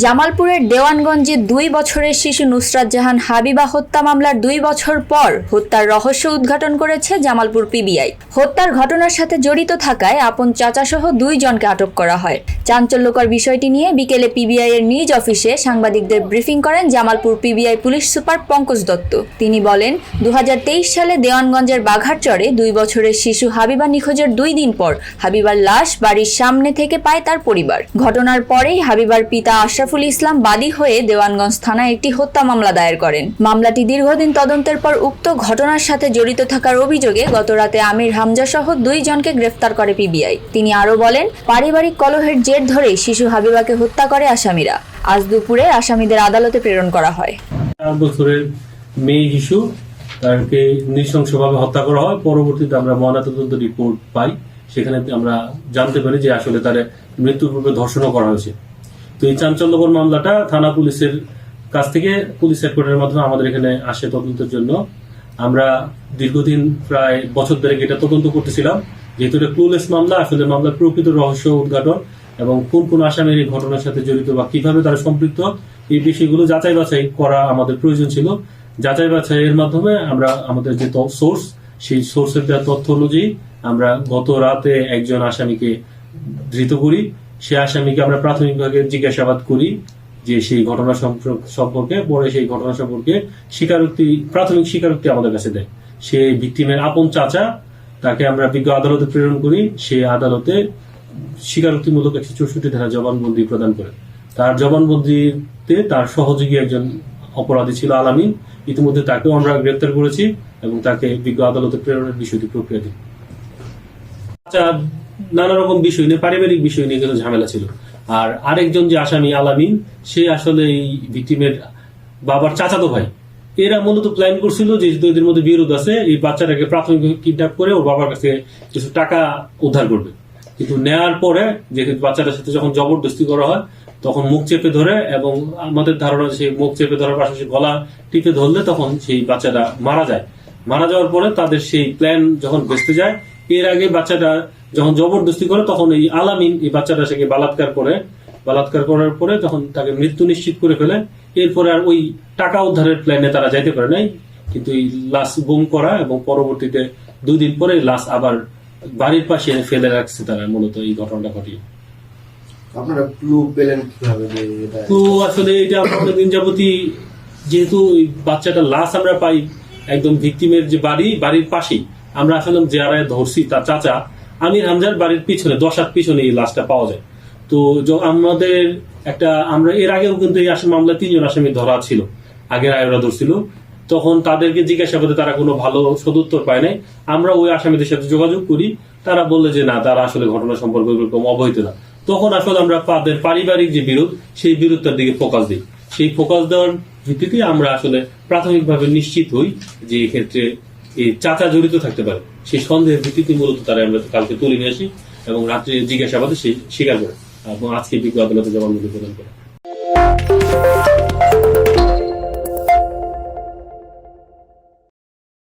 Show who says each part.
Speaker 1: জামালপুরের দেওয়ানগঞ্জে দুই বছরের শিশু নুসরাত জাহান হাবিবা হত্যা মামলার দুই বছর পর হত্যার রহস্য উদ্ঘাটন করেছে জামালপুর পিবিআই। হত্যার ঘটনার সাথে জড়িত থাকায় আপন চাচাসহ দুই জনকে আটক করা হয়। চাঞ্চল্যকর বিষয়টি নিয়ে বিকেলে পিবিআই এর নিজ অফিসে সাংবাদিকদের ব্রিফিং করেন Jamalpur PBI police super Pankaj Dutta. তিনি বলেন দু হাজার তেইশ সালে দেওয়ানগঞ্জের বাঘারচরে দুই বছরের শিশু হাবিবা নিখোঁজের দুই দিন পর হাবিবার লাশ বাড়ির সামনে থেকে পায় তার পরিবার। ঘটনার পরেই হাবিবার পিতা আশরাফুল ইসলাম বাদী হয়ে দেওয়ানগঞ্জ থানায় একটি হত্যা মামলা দায়ের করেন। মামলাটি দীর্ঘদিন তদন্তের পর উক্ত ঘটনার সাথে জড়িত থাকার অভিযোগে গতরাতে আমির হামজা সহ দুই জনকে গ্রেফতার করে পিবিআই। তিনি আরও বলেন, পারিবারিক কলহের জের ধরেই শিশু হাবিবাকে হত্যা করে আসামিরা। আজ দুপুরে আসামিদের আদালতে প্রেরণ করা হয়।
Speaker 2: বছরের মেয়ে শিশু, তাকে নৃশংসভাবে হত্যা করা হয়। পরবর্তীতে আমরা ময়নাতদন্ত রিপোর্ট পাই। সেখানে আমরা জানতে পারি যে আসলে তার মৃত্যুর পূর্বে ধর্ষণও করা হয়েছে। তো এই চাঞ্চল্যকর মামলাটা থানা পুলিশের কাছ থেকে পুলিশ হেডকোয়ার্টারের মাধ্যমে আমাদের এখানে আসে তদন্তের জন্য। আমরা দীর্ঘদিন প্রায় বছর ধরে এটা তদন্ত করতেছিলাম। যেহেতু এটা ক্লুলেস মামলা, আসলে মামলার প্রকৃত রহস্য উদ্ঘাটন এবং কোন কোন আসামির এই ঘটনার সাথে জড়িত বা কীভাবে তারা সম্পৃক্ত, এই বিষয়গুলো যাচাই বাছাই করা আমাদের প্রয়োজন ছিল। যাচাই বাছাইয়ের মাধ্যমে আমরা আমাদের যে সোর্স সেই সোর্সের দেওয়া তথ্য অনুযায়ী আমরা গত রাতে একজন আসামিকে ধৃত করি। সে আসামিকে আমরা প্রাথমিকভাবে জিজ্ঞাসাবাদ করি যে সেই ঘটনা সম্পর্কে পরে সেই ঘটনা সম্পর্কে স্বীকারোক্তি প্রাথমিক স্বীকারোক্তি আমাদের কাছে দেয়। সে ভিকটিমের আপন চাচা, তাকে আমরা বিজ্ঞ আদালতে প্রেরণ করি। সে আদালতে স্বীকারোক্তিমূলক একশো চৌষট্টি ধারা জবানবন্দি প্রদান করে। তার জবানবন্দিতে তার সহযোগী একজন অপরাধী ছিল আলামিন। ইতিমধ্যে তাকেও আমরা গ্রেপ্তার করেছি এবং তাকে বিজ্ঞ আদালতে প্রেরণের বিষয়টি প্রক্রিয়া দিই। নানা রকম বিষয় নিয়ে, পারিবারিক বিষয় নিয়ে কিন্তু ঝামেলা ছিল। আর আরেকজন যে আসামি আলামিন, সে আসলে এই ভিকটিমের বাবার চাচাতো ভাই। এরা মূলত প্ল্যান করছিল যে এদের মধ্যে বিরোধ আছে, এই বাচ্চাটাকে প্রাথমিক কিডন্যাপ করে ওর বাবার কাছে কিছু টাকা উদ্ধার করবে। কিন্তু নেয়ার পরে যেহেতু বাচ্চাটার সাথে যখন জবরদস্তি করা হয়, তখন মুখ চেপে ধরে এবং আমাদের ধারণা সেই মুখ চেপে ধরার পাশাপাশি গলা টিপে ধরলে তখন সেই বাচ্চাটা মারা যায়। মারা যাওয়ার পরে তাদের সেই প্ল্যান যখন ভেস্তে যায়, এর আগে বাচ্চাটা যখন জবরদস্তি করে তখন এই আলামিন এই বাচ্চাটা সেকে বালাৎকার করে বালাৎকার করার পরে তখন তাকে মৃত্যু নিশ্চিত করে ফেলে এরপরে আর ওই টাকা উদ্ধারের প্ল্যানে তারা যাইতে পারে নাই। কিন্তু এই লাশ গুম করা এবং পরবর্তীতে দুই দিন পরে লাশ আবার বাড়ির পাশে ফেলে রাখছে তারা মূলত এই ঘটনাটা ঘটিয়ে।
Speaker 3: আপনারা ক্লু পেলেন কীভাবে যে
Speaker 2: তো আসলে এটা আমরা অনেকদিন যাবতই যেহেতু বাচ্চাটা লাশ আমরা পাই একদম ভিকটিমের যে বাড়ি বাড়ির পাশেই। আমরা আসলে যারা ধরছি তার চাচা আমির হামজার বাড়ির পিছনে, দশ হাত পিছনে এই লাশটা পাওয়া যায়। তো আমাদের একটা, আমরা এর আগেও কিন্তু এই আসামি মামলা তিনজন আসামি ধরা ছিল, আগের আয়োরা ধরছিল তখন তাদেরকে জিজ্ঞাসাবাদে তারা কোনো ভালো সদুত্তর পায় নাই। আমরা ওই আসামিদের সাথে যোগাযোগ করি, তারা বললে যে না, তারা আসলে ঘটনা সম্পর্কে এরকম অবহিত না। তখন আসলে আমরা তাদের পারিবারিক যে বিরোধ, সেই বিরোধটার দিকে ফোকাস দিই। সেই ফোকাস দেওয়ার ভিত্তিতে আমরা আসলে প্রাথমিকভাবে নিশ্চিত হই যে এক্ষেত্রে চাচা জড়িত থাকতে পারে। সেই সন্দেহের ভিত্তিতে মূলত তারা আমরা কালকে তুলে নিয়ে আসি এবং রাত্রে জিজ্ঞাসাবাদে সে স্বীকার করে এবং আজকে বিজ্ঞ আদালতে জবানবন্দি প্রদান করে।